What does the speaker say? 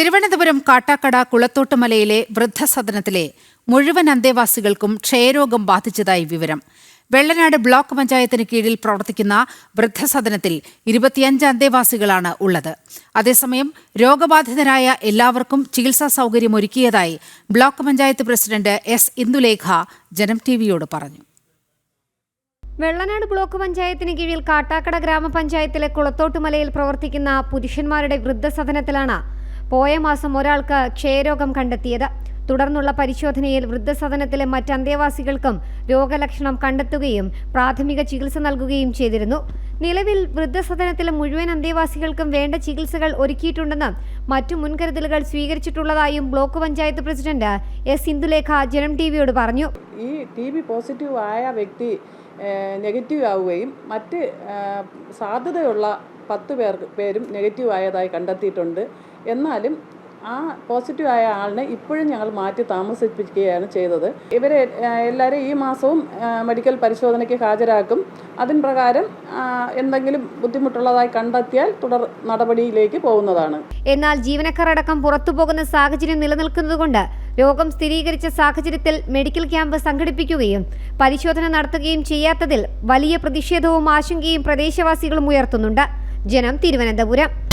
തിരുവനന്തപുരം കാട്ടാക്കട കുളത്തോട്ടുമലയിലെ വൃദ്ധസദനത്തിലെ മുഴുവൻ അന്തേവാസികൾക്കും ക്ഷയരോഗം ബാധിച്ചതായി വിവരം. വെള്ളനാട് ബ്ലോക്ക് പഞ്ചായത്തിന് കീഴിൽ പ്രവർത്തിക്കുന്ന വൃദ്ധസദനത്തിൽ ഇരുപത്തിയഞ്ച് അന്തേവാസികളാണ് ഉള്ളത്. അതേസമയം രോഗബാധിതരായ എല്ലാവർക്കും ചികിത്സാ സൗകര്യം ഒരുക്കിയതായി block panchayat president S Indulekha Janam ടിവിയോട് പറഞ്ഞു. വെള്ളനാട് ബ്ലോക്ക് പഞ്ചായത്തിന് കീഴിൽ കാട്ടാക്കട ഗ്രാമപഞ്ചായത്തിലെ കുളത്തോട്ടുമലയിൽ പ്രവർത്തിക്കുന്ന പുരുഷന്മാരുടെ വൃദ്ധസദനത്തിലാണ് പോയ മാസം ഒരാൾക്ക് ക്ഷയരോഗം കണ്ടെത്തിയത്. തുടർന്നുള്ള പരിശോധനയിൽ വൃദ്ധസദനത്തിലെ മറ്റ് അന്തേവാസികൾക്കും രോഗലക്ഷണം കണ്ടെത്തുകയും പ്രാഥമിക ചികിത്സ നൽകുകയും ചെയ്തിരുന്നു. നിലവിൽ വൃദ്ധസദനത്തിലെ മുഴുവൻ അന്തേവാസികൾക്കും വേണ്ട ചികിത്സകൾ ഒരുക്കിയിട്ടുണ്ടെന്ന് മറ്റു മുൻകരുതലുകൾ സ്വീകരിച്ചിട്ടുള്ളതായും block panchayat president S Indulekha Janam ടിവിയോട് പറഞ്ഞു. ഈ ടി ബി പോസിറ്റീവ് ആയ വ്യക്തി നെഗറ്റീവ് ആവുകയും മറ്റ് സാധ്യതയുള്ള പത്ത് പേർ പേരും നെഗറ്റീവ് ആയതായി കണ്ടെത്തിയിട്ടുണ്ട്. എന്നാലും ആ പോസിറ്റീവ് ആയ ആളിനെ ഇപ്പോഴും ഞങ്ങൾ മാറ്റി താമസിപ്പിക്കുകയാണ് ചെയ്തത്. ഇവരെ എല്ലാവരെയും ഈ മാസവും മെഡിക്കൽ പരിശോധനയ്ക്ക് ഹാജരാക്കും. അതിന് പ്രകാരം എന്തെങ്കിലും ബുദ്ധിമുട്ടുള്ളതായി കണ്ടെത്തിയാൽ തുടർ നടപടിയിലേക്ക് പോകുന്നതാണ്. എന്നാൽ ജീവനക്കാരടക്കം പുറത്തുപോകുന്ന സാഹചര്യം നിലനിൽക്കുന്നതുകൊണ്ട് രോഗം സ്ഥിരീകരിച്ച സാഹചര്യത്തിൽ മെഡിക്കൽ ക്യാമ്പ് സംഘടിപ്പിക്കുകയും പരിശോധന നടത്തുകയും ചെയ്യാത്തതിൽ വലിയ പ്രതിഷേധവും ആശങ്കയും പ്രദേശവാസികളും ഉയർത്തുന്നുണ്ട്. ജനം തിരുവനന്തപുരം